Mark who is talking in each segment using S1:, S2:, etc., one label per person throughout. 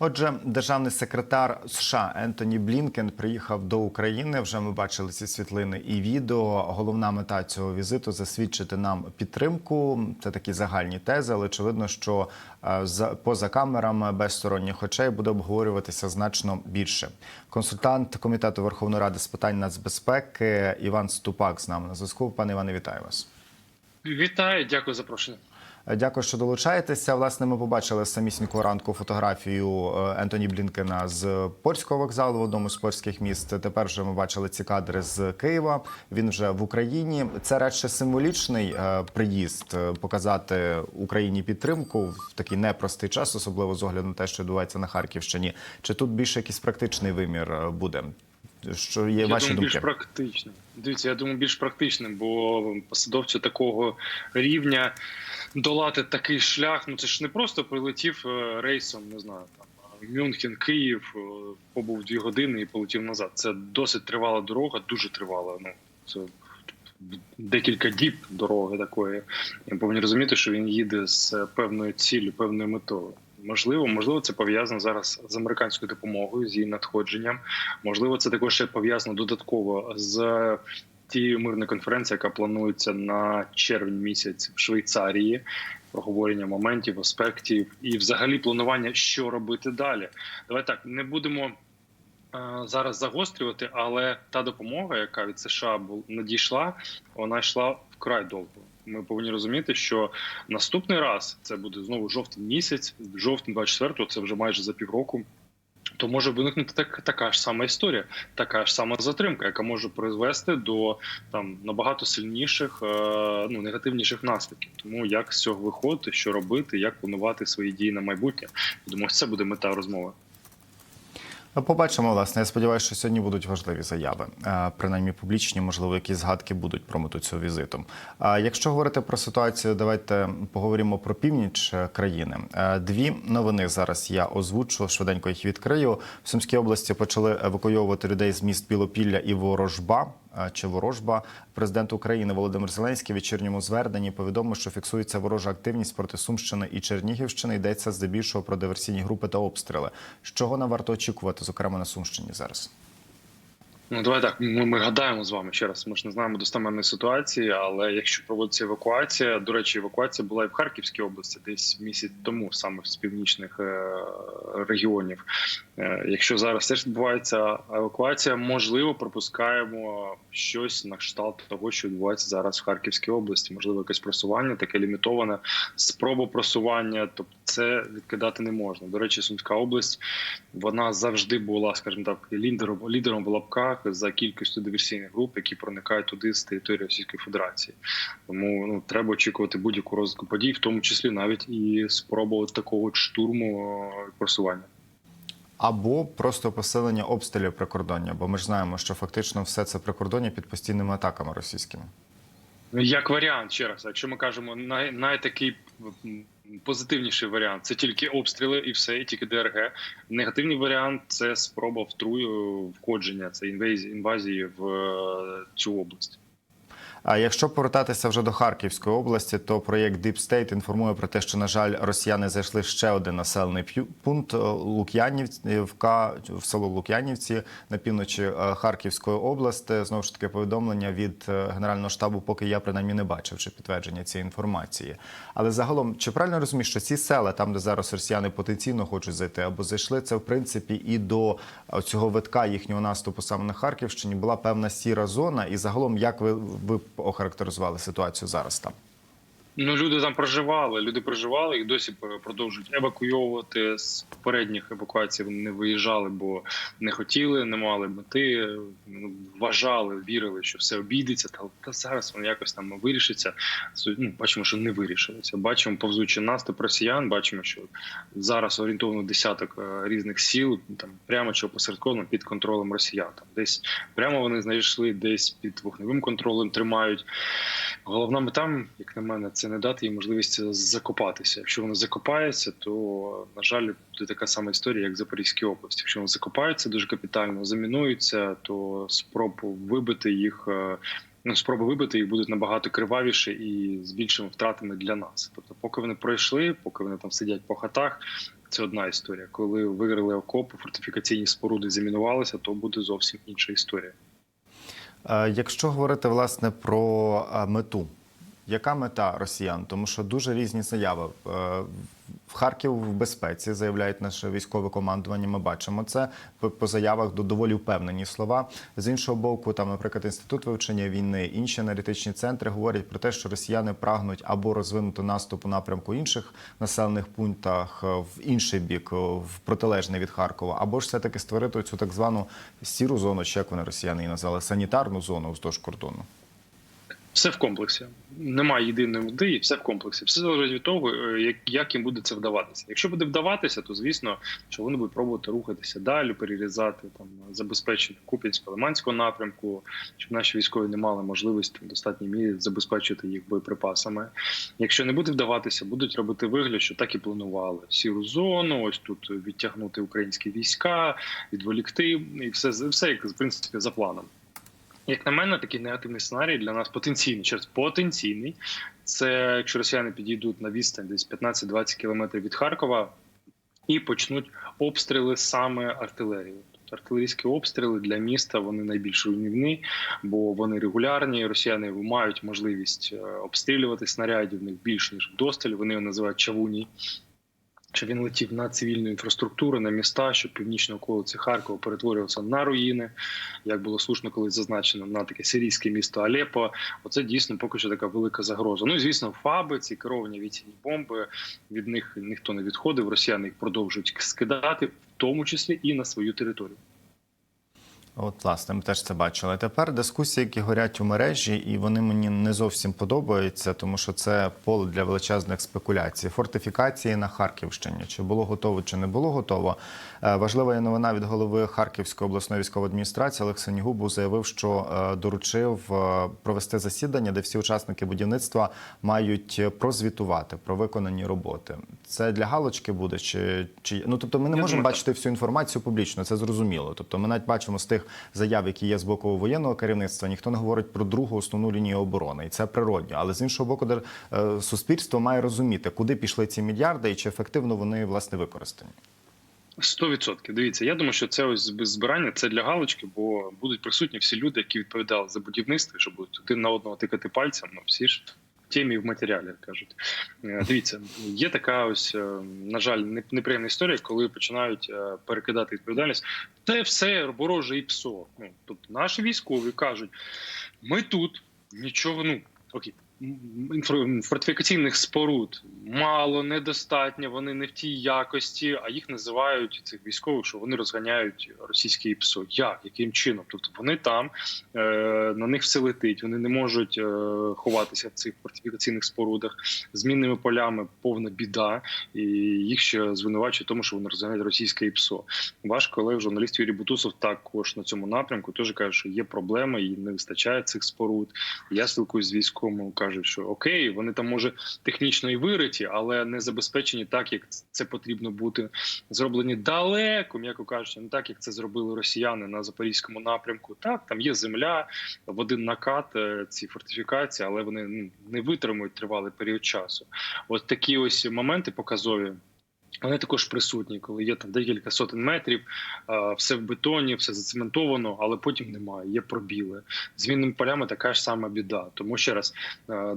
S1: Отже, державний секретар США Ентоні Блінкен приїхав до України. Вже ми бачили ці світлини і відео. Головна мета цього візиту засвідчити нам підтримку. Це такі загальні тези, але очевидно, що е, за поза камерами без сторонніх очей буде обговорюватися значно більше. Консультант комітету Верховної Ради з питань нацбезпеки Іван Ступак з нами на зв'язку. Пане Іване, вітаю вас.
S2: Вітаю, дякую за запрошення.
S1: Дякую, що долучаєтеся. Власне, ми побачили з самісінького ранку фотографію е, Ентоні Блінкена з польського вокзалу в одному з польських міст. Тепер вже ми бачили ці кадри з Києва. Він вже в Україні. Це радше символічний е, приїзд е, показати Україні підтримку в такий непростий час, особливо з огляду на те, що відбувається на Харківщині. Чи тут більше якийсь практичний вимір е, буде? Що є
S2: Я
S1: ваші
S2: думаю, більш
S1: думки?
S2: практичним. Дивіться, я думаю, більш практичним, бо посадовцю такого рівня долати такий шлях. Ну це ж не просто прилетів е, рейсом, не знаю, там Мюнхен, Київ, е, побув дві години і полетів назад. Це досить тривала дорога, дуже тривала. Ну це декілька діб дороги такої. І повинні розуміти, що він їде з певною ціллю, певною метою. Можливо, можливо, це пов'язано зараз з американською допомогою, з її надходженням. Можливо, це також ще пов'язано додатково з тією мирною конференцією, яка планується на червень місяць в Швейцарії. Проговорення моментів, аспектів і, взагалі, планування, що робити далі. Давай так не будемо е, зараз загострювати, але та допомога, яка від США надійшла, вона йшла вкрай довго. Ми повинні розуміти, що наступний раз це буде знову жовтень місяць, жовтень 24-го, це вже майже за півроку. То може виникнути так, така ж сама історія, така ж сама затримка, яка може призвести до там набагато сильніших, е, ну негативніших наслідків. Тому як з цього виходити, що робити, як планувати свої дії на майбутнє. Думаю, це буде мета розмови.
S1: Ну, Побачимо, власне. Я сподіваюся, що сьогодні будуть важливі заяви. Е, Принаймні публічні, можливо, якісь згадки будуть про мету цього візиту. А якщо говорити про ситуацію, давайте поговоримо про північ е, країни. Е, Дві новини зараз я озвучу, швиденько їх відкрию. В Сумській області почали евакуйовувати людей з міст Білопілля і Ворожба. Чи ворожба президент України Володимир Зеленський в вечірньому зверненні повідомив, що фіксується ворожа активність проти Сумщини і Чернігівщини. Йдеться здебільшого про диверсійні групи та обстріли. З чого нам варто очікувати, зокрема на Сумщині зараз?
S2: Ну, давай так. Ми, ми гадаємо з вами ще раз. Ми ж не знаємо достеменної ситуації, але якщо проводиться евакуація, до речі, евакуація була і в Харківській області, десь місяць тому, саме з північних е, регіонів. Е, якщо зараз теж відбувається евакуація, можливо, пропускаємо щось на кшталт того, що відбувається зараз в Харківській області. Можливо, якесь просування, таке лімітоване, спроба просування. Тобто, це відкидати не можна. До речі, Сумська область вона завжди була, скажімо так, лідером лідером в лапках за кількістю диверсійних груп, які проникають туди з території Російської Федерації. Тому ну треба очікувати будь-яку розвитку подій, в тому числі навіть і спробувати такого штурму е, просування.
S1: Або просто посилення обстрілів прикордоння, бо ми ж знаємо, що фактично все це прикордоння під постійними атаками російськими.
S2: Ну, Як варіант, ще раз, якщо ми кажемо най, найтакий м, позитивніший варіант, це тільки обстріли і все, і тільки ДРГ. Негативний варіант це спроба втрую входження, це інвазії, в е, цю область.
S1: А якщо повертатися вже до Харківської області, то проєкт Deep State інформує про те, що на жаль, росіяни зайшли ще один населений пункт е, Лук'янівка в село Лук'янівці на півночі е, Харківської області. Знову ж таки, повідомлення від е, генерального штабу, поки я принаймні не бачив чи підтвердження цієї інформації. Але загалом, чи правильно розумію, що ці села, там де зараз росіяни потенційно хочуть зайти, або зайшли, це в принципі і до е, цього витка їхнього наступу саме на Харківщині була певна сіра зона. І загалом, як ви, ви охарактеризували ситуацію зараз там?
S2: Ну, люди там проживали, люди проживали і досі продовжують евакуйовувати. З попередніх евакуацій вони не виїжджали, бо не хотіли, не мали мети, ну, вважали, вірили, що все обійдеться. Та, та зараз воно якось там вирішиться. Ну, бачимо, що не вирішилося. Бачимо повзучий наступ росіян. Бачимо, що зараз орієнтовно десяток е, різних сіл, там прямо чи опосередковано під контролем росіян. Там десь прямо вони знайшли, десь під вогневим контролем тримають. Головна мета, як на мене, це не дати їм можливість закопатися. Якщо вони закопаються, то на жаль буде така сама історія, як в Запорізькій області. Якщо вони закопаються дуже капітально, замінуються, то спроб вибити їх. е, Ну, спроби вибити їх будуть набагато кривавіше і з більшими втратами для нас. Тобто, поки вони пройшли, поки вони там сидять по хатах, Це одна історія. Коли виграли окопи, фортифікаційні споруди замінувалися, то буде зовсім інша історія.
S1: Якщо говорити власне про мету, яка мета росіян? Тому що дуже різні заяви. Е, В Харків в безпеці заявляють наше військове командування. Ми бачимо це по, заявах до доволі впевнені слова. З іншого боку, там, наприклад, інститут вивчення війни, інші аналітичні центри говорять про те, що росіяни прагнуть або розвинути наступ у напрямку інших населених пунктах е, в інший бік, е, в протилежний від Харкова, або ж все таки створити цю так звану сіру зону, чи як вони росіяни її назвали, санітарну зону вздовж кордону.
S2: Все в комплексі. Немає єдиної мети, все в комплексі. Все залежить від того, е, як їм буде це вдаватися. Якщо буде вдаватися, то звісно, що вони будуть пробувати рухатися далі, перерізати там забезпечення Куп'янсько-Лиманського напрямку, щоб наші військові не мали можливості в достатній мірі забезпечити їх боєприпасами. Якщо не буде вдаватися, будуть робити вигляд, що так і планували сіру зону. Ось тут відтягнути українські війська, відволікти, і все все як в принципі за планом. Як на мене, такий негативний сценарій для нас потенційний, через потенційний. Це якщо росіяни підійдуть на відстань десь 15-20 кілометрів від Харкова і почнуть обстріли саме артилерії. Тобто артилерійські обстріли для міста вони найбільш руйнівні, бо вони регулярні. Росіяни мають можливість е, обстрілювати снарядів в них більше ніж вдосталь. Вони його називають чавуні. Щоб він летів на цивільну інфраструктуру, на міста, щоб північні околиці Харкова перетворювався на руїни, як було слушно колись зазначено, на таке сирійське місто Алепо. Оце дійсно поки що така велика загроза. Ну і звісно, фаби, ці керовані віційні бомби. Від них ніхто не відходив. Росіяни їх продовжують скидати, в тому числі і на свою територію.
S1: От, власне, ми теж це бачили. Тепер дискусії, які горять у мережі, і вони мені не зовсім подобаються, тому що це поле для величезних спекуляцій. Фортифікації на Харківщині. Чи було готово, чи не було готово. Е, Важлива є новина від голови Харківської обласної військової адміністрації Олег Сенігубов заявив, що е, доручив е, провести засідання, де всі учасники будівництва мають прозвітувати про виконані роботи. Це для галочки буде, чи, чи... ну тобто ми не
S2: Я
S1: можемо
S2: думаю,
S1: бачити всю інформацію публічно, це зрозуміло. Тобто, ми навіть бачимо з тих заяв, які є з боку воєнного керівництва, ніхто не говорить про другу основну лінію оборони, і це природньо. Але з іншого боку, е, суспільство має розуміти, куди пішли ці мільярди і чи ефективно вони власне використані.
S2: Сто відсотків. Дивіться, я думаю, що це ось збирання це для галочки, бо будуть присутні всі люди, які відповідали за будівництво, що будуть один на одного тикати пальцем. Ну всі ж темі в матеріалі кажуть. Дивіться, є така ось е, на жаль, неприємна історія, коли починають е, перекидати відповідальність. Це все вороже і псо. Ну тобто наші військові кажуть, ми тут нічого, ну окей. Фортифікаційних споруд мало, недостатньо, вони не в тій якості, а їх називають цих військових, що вони розганяють російське ПСО. Як? Яким чином? Тобто вони там, е, на них все летить, вони не можуть е, ховатися в цих фортифікаційних спорудах. З мінними полями повна біда, і їх ще звинувачують тому, що вони розганяють російське ПСО. Ваш колег, журналіст Юрій Бутусов, також на цьому напрямку теж каже, що є проблеми, і не вистачає цих споруд. Я спілкуюсь з військовими, кажуть, що окей, вони там може технічно і вириті, але не забезпечені так, як це потрібно бути. Зроблені далеко, м'яко кажучи, не так, як це зробили росіяни на запорізькому напрямку. Так, там є земля в один накат е, ці фортифікації, але вони не витримують тривалий період часу. От такі ось моменти показові. Вони також присутні, коли є там декілька сотень метрів, все в бетоні, все зацементовано, але потім немає. Є пробіли. З вільними полями така ж сама біда. Тому ще раз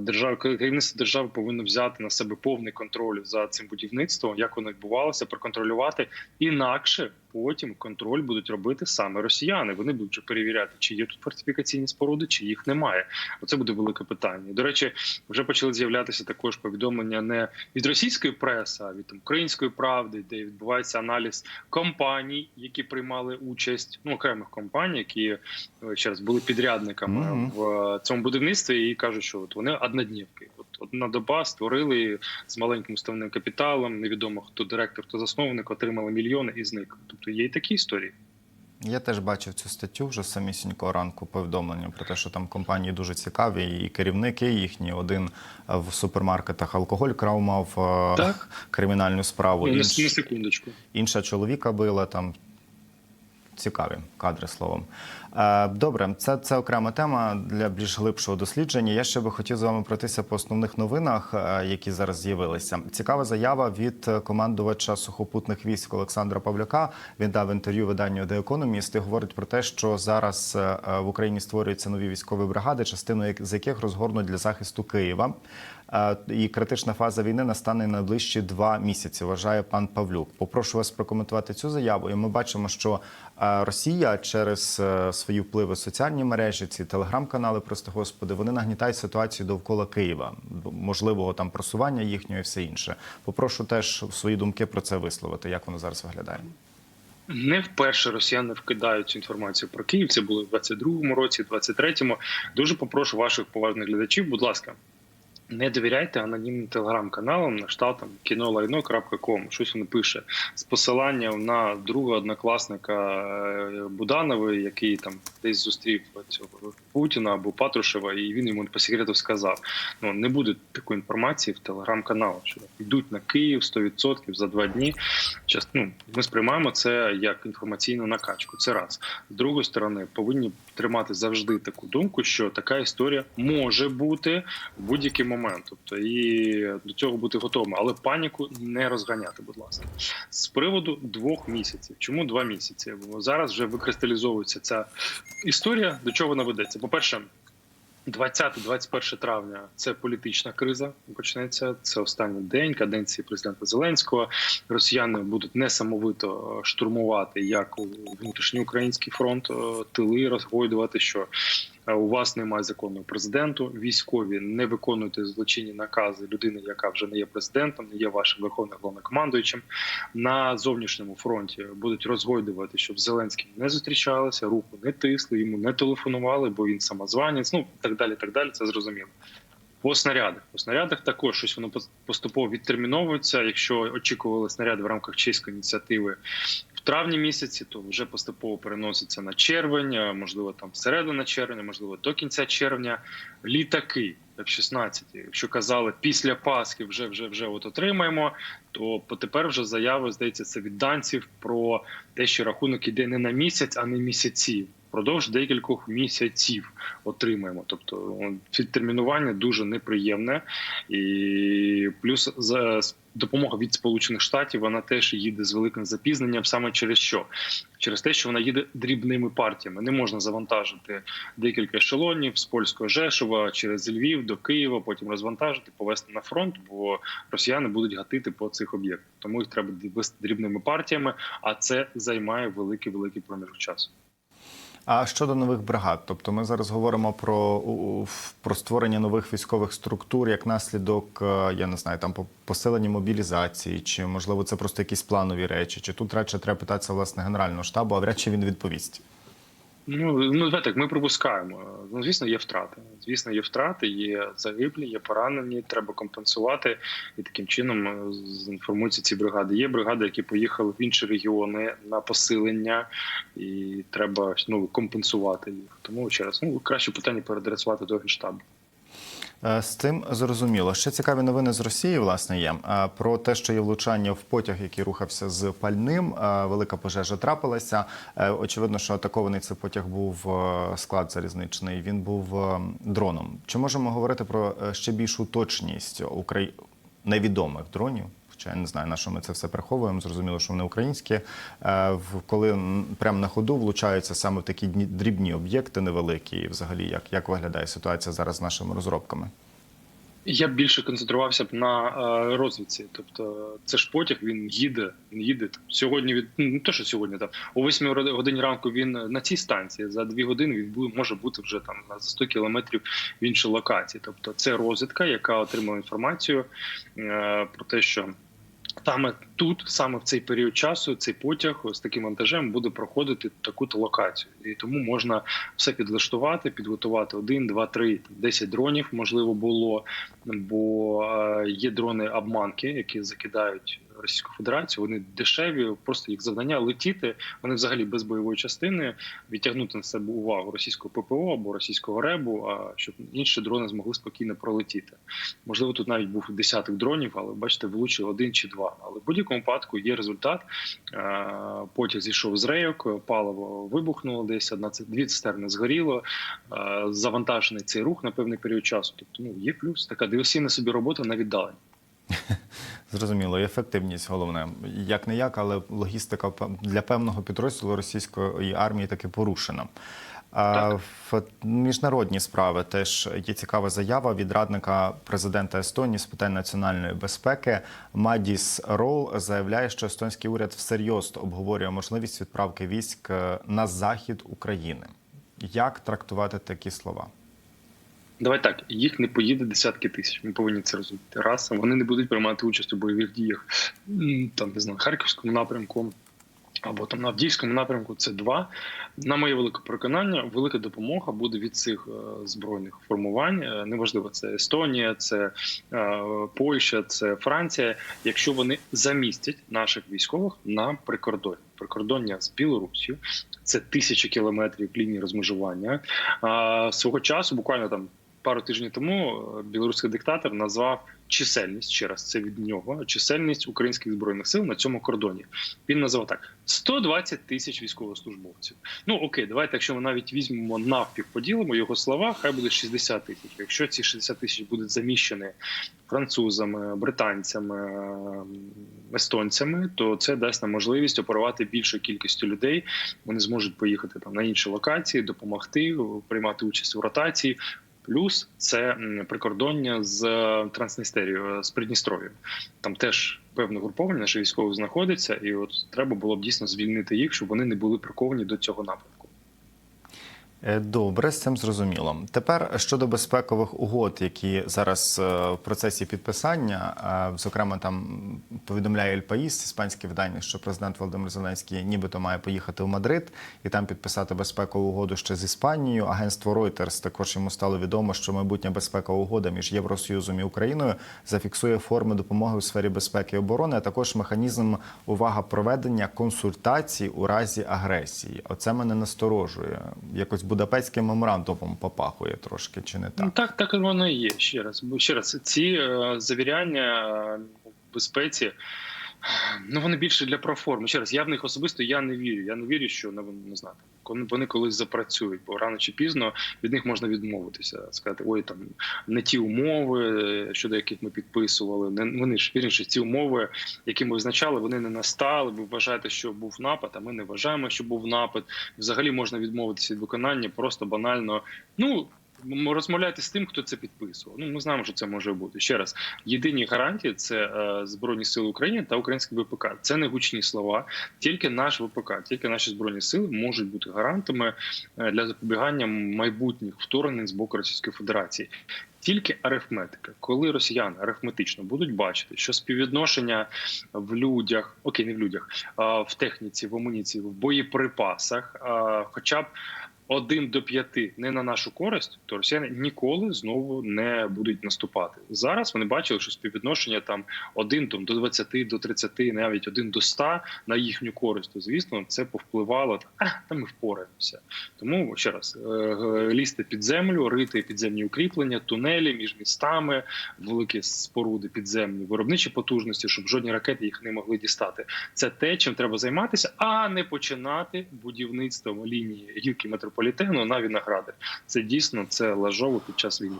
S2: держава керівництво держави повинно взяти на себе повний контроль за цим будівництвом, як воно відбувалося, проконтролювати. Інакше потім контроль будуть робити саме росіяни. Вони будуть перевіряти, чи є тут фортифікаційні споруди, чи їх немає. Оце буде велике питання. До речі, вже почали з'являтися також повідомлення не від російської преси, а від там, української правди, де відбувається аналіз компаній, які приймали участь, ну окремих компаній, які е, ще раз були підрядниками
S1: Мгм.
S2: в е, цьому будівництві, і кажуть, що от вони одноднівки. Одна доба створили з маленьким уставним капіталом. Невідомо хто директор, хто засновник, отримали мільйони і зник. Тобто є і такі історії.
S1: Я теж бачив цю статтю вже самісінького ранку повідомлення про те, що там компанії дуже цікаві, і керівники їхні. Один е, в супермаркетах алкоголь крав мав е,
S2: Так.
S1: кримінальну справу.
S2: Ну,
S1: інш-
S2: на секундочку.
S1: інша чоловіка била там. Цікаві кадри словом. Е, Добре, це, це окрема тема для більш глибшого дослідження. Я ще би хотів з вами пройтися по основних новинах, е, які зараз з'явилися. Цікава заява від командувача сухопутних військ Олександра Павляка. Він дав інтерв'ю виданню The Economist і говорить про те, що зараз е, в Україні створюються нові військові бригади, частину з яких розгорнуть для захисту Києва. І критична фаза війни настане найближчі два місяці. Вважає пан Павлюк. Попрошу вас прокоментувати цю заяву. І ми бачимо, що Росія через е, свої впливи соціальні мережі, ці телеграм-канали, просто господи, вони нагнітають ситуацію довкола Києва, можливого там просування їхнього і все інше. Попрошу теж свої думки про це висловити. Як воно зараз виглядає?
S2: Не вперше росіяни вкидають цю інформацію про Київ. Це було в 22-му році, 23-му. Дуже попрошу ваших поважних глядачів, будь ласка. Не довіряйте анонімним телеграм-каналам на штат там кінолайно.ком. Щось він пише з посиланням на друга однокласника е, Буданова, який там десь зустрів цього Путіна або Патрушева, і він йому по секрету сказав: ну не буде такої інформації в телеграм-каналах, що йдуть на Київ 100% за два дні. Час, ну, ми сприймаємо це як інформаційну накачку. Це раз з другої сторони повинні тримати завжди таку думку, що така історія може бути в будь-який момент. Тобто і до цього бути готовим, але паніку не розганяти, будь ласка. З приводу двох місяців. Чому два місяці? Бо зараз вже викристалізовується ця історія. До чого вона ведеться? По перше. 20-21 травня це політична криза. Почнеться це останній день каденції президента Зеленського. Росіяни будуть несамовито штурмувати як внутрішній український фронт, е, тили розгойдувати, що у вас немає законного президенту. Військові не виконуєте злочинні накази людини, яка вже не є президентом, не є вашим верховним головнокомандуючим. На зовнішньому фронті будуть розгойдувати, щоб з Зеленським не зустрічалися, руку не тисли, йому не телефонували, бо він самозванець. Ну так далі. Так далі. Це зрозуміло. По снарядах. По снарядах також щось воно поступово відтерміновується. Якщо очікували снаряди в рамках чеської ініціативи травні місяці, то вже поступово переноситься на червень, можливо, там середина червня, можливо, до кінця червня. Літаки F-16, якщо казали після Пасхи, вже вже вже от отримаємо. То потепер вже заяви здається це від данців про те, що рахунок іде не на місяць, а не місяці. Продовж декількох місяців отримаємо. Тобто відтермінування дуже неприємне, і плюс за допомога від Сполучених Штатів вона теж їде з великим запізненням. Саме через що? Через те, що вона їде дрібними партіями. Не можна завантажити декілька ешелонів з польського Жешова через Львів до Києва, потім розвантажити, повезти на фронт, бо росіяни будуть гатити по цих об'єктах. Тому їх треба вести дрібними партіями, а це займає великий великий проміжок часу.
S1: А щодо нових бригад, тобто ми зараз говоримо про про створення нових військових структур як наслідок, е, я не знаю, там по- посилення мобілізації, чи можливо це просто якісь планові речі, чи тут радше треба питатися власне генерального штабу, а вряд чи він відповість.
S2: Ну ну так, ми пропускаємо. Ну звісно, є втрати. Звісно, є втрати, є загиблі, є поранені. Треба компенсувати і таким чином е, інформуються ці бригади. Є бригади, які поїхали в інші регіони на посилення, і треба ну компенсувати їх. Тому ще раз ну краще питання переадресувати до генштабу.
S1: Е, З цим зрозуміло. Ще цікаві новини з Росії, власне, є Е, про те, що є влучання в потяг, який рухався з пальним. Е, Велика пожежа трапилася. Очевидно, що атакований цей потяг був склад залізничний. Він був дроном. Чи можемо говорити про ще більшу точність украї... невідомих дронів? Хоча я не знаю, на що ми це все приховуємо. Зрозуміло, що вони українські. Е, Коли прямо на ходу влучаються саме такі дрібні об'єкти невеликі, і взагалі як, як виглядає ситуація зараз з нашими розробками?
S2: Я б більше концентрувався б на е, розвідці. Тобто, це ж потяг, він їде. Він їде сьогодні. Від ну, не те, що сьогодні там о 8 ро- годині ранку. Він на цій станції за 2 години він може бути вже там за 100 кілометрів в іншій локації. Тобто, це розвідка, яка отримала інформацію е, про те, що. Саме тут, саме в цей період часу, цей потяг з таким вантажем буде проходити таку-то локацію, і тому можна все підлаштувати, підготувати один, два, три, десять дронів. Можливо, було бо е, є дрони обманки, які закидають Російську Федерацію. Вони дешеві, просто їх завдання летіти. Вони взагалі без бойової частини відтягнути на себе увагу російського ППО або російського ребу, а щоб інші дрони змогли спокійно пролетіти. Можливо, тут навіть був десяток дронів, але бачите, влучив один чи два. Але в будь-якому випадку є результат. Е, Потяг зійшов з рейок, паливо вибухнуло десь, одна дві цистерни згоріло. е, Завантажений цей рух на певний період часу. Тобто, ну є плюс така диверсійна собі робота на віддаленні.
S1: Зрозуміло, і ефективність головне. Як не як, але логістика для певного підрозділу російської армії таки порушена. А
S2: Так.
S1: в міжнародні справи теж є цікава заява від радника президента Естонії з питань національної безпеки. Мадіс Рол заявляє, що естонський уряд всерйоз обговорює можливість відправки військ е, на захід України. Як трактувати такі слова?
S2: Давай так, їх не поїде десятки тисяч. Ми повинні це розуміти. Раз вони не будуть приймати участь у бойових діях там, не знаю, Харківському напрямку. Або там на Авдіївському напрямку це два. На моє велике переконання, велика допомога буде від цих е, збройних формувань. Е, Неважливо, це Естонія, це е, Польща, це Франція. Якщо вони замістять наших військових на прикордонні прикордоння з Білорусі, це тисячі кілометрів лінії розмежування. Свого часу, буквально там пару тижнів тому, е, білоруський диктатор назвав чисельність ще раз. Це від нього чисельність українських збройних сил на цьому кордоні. Він назвав так: 120 тисяч військовослужбовців. Ну окей, давайте, якщо ми навіть візьмемо навпів, поділимо його слова, хай буде 60 тисяч. Якщо ці 60 тисяч будуть заміщені французами, британцями, естонцями, то це дасть нам можливість оперувати більшу кількістю людей. Вони зможуть поїхати там на інші локації, допомогти, приймати участь у ротації. Плюс це прикордоння з е, Трансністерією, з Придністров'ям. Там теж певне груповання наше військових знаходиться, і от треба було б дійсно звільнити їх, щоб вони не були приковані до цього напрямку.
S1: Е, Добре, з цим зрозуміло. Тепер щодо безпекових угод, які зараз е, в процесі підписання, е, зокрема, там повідомляє Ель Паїс, іспанське видання, що президент Володимир Зеленський нібито має поїхати в Мадрид і там підписати безпекову угоду ще з Іспанією. Агентство Reuters також йому стало відомо, що майбутня безпекова угода між Євросоюзом і Україною зафіксує форми допомоги у сфері безпеки і оборони, а також механізм увага проведення консультацій у разі агресії. Оце мене насторожує. Якось Будапештським меморандумом попахує трошки, чи не
S2: Ну,
S1: так?
S2: так, так і воно і є. Ще раз. Ще раз, ці е, завіряння е, безпеці. Ну, вони більше для проформи. Ще раз, я в них особисто я не вірю. Я не вірю, що не знаю, коли вони колись запрацюють, бо рано чи пізно від них можна відмовитися, сказати, ой, там не ті умови, е, щодо яких ми підписували. Не вони ж вірніше, ці умови, які ми визначали, вони не настали. Ви вважаєте, що був напад, а ми не вважаємо, що був напад. Взагалі можна відмовитися від виконання, просто банально. Ну розмовляйте з тим, хто це підписував. Ну ми знаємо, що це може бути. Ще раз, єдині гарантії це е, збройні сили України та український ВПК. Це не гучні слова. Тільки наш ВПК, тільки наші збройні сили можуть бути гарантами е, для запобігання майбутніх вторгнень з боку Російської Федерації. Тільки арифметика, коли росіяни арифметично будуть бачити, що співвідношення в людях, окей, не в людях, а в техніці, в амуніції, в боєприпасах, хоча б один до п'яти не на нашу користь, то росіяни ніколи знову не будуть наступати. Зараз вони бачили, що співвідношення там один там до 20, до 30, навіть один до 100 на їхню користь. То звісно, це повпливало а, та ми впораємося. Тому ще раз е, е, лізти під землю, рити підземні укріплення, тунелі між містами, великі споруди підземні, виробничі потужності, щоб жодні ракети їх не могли дістати. Це те, чим треба займатися, а не починати будівництво лінії гілки метрополітену на Віногради. Це дійсно це лажово під час війни.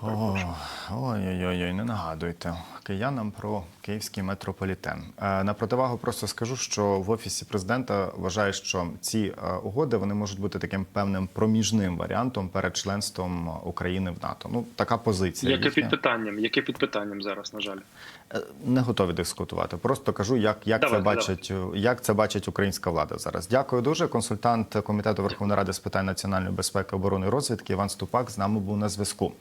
S1: Ой-ой-ой, не нагадуйте киянам про київський метрополітен. Е, На противагу просто скажу, що в офісі президента вважають, що ці е, угоди вони можуть бути таким певним проміжним варіантом перед членством України в НАТО. Ну така позиція.
S2: Яке під питанням? Яке під питанням зараз? На жаль,
S1: Е, Не готові дискутувати. Просто кажу, як, як це
S2: Давайте,
S1: бачить, як це бачить українська влада зараз. Дякую дуже. Консультант комітету Верховної Ради з питань національної безпеки, оборони і розвідки Іван Ступак з нами був на зв'язку.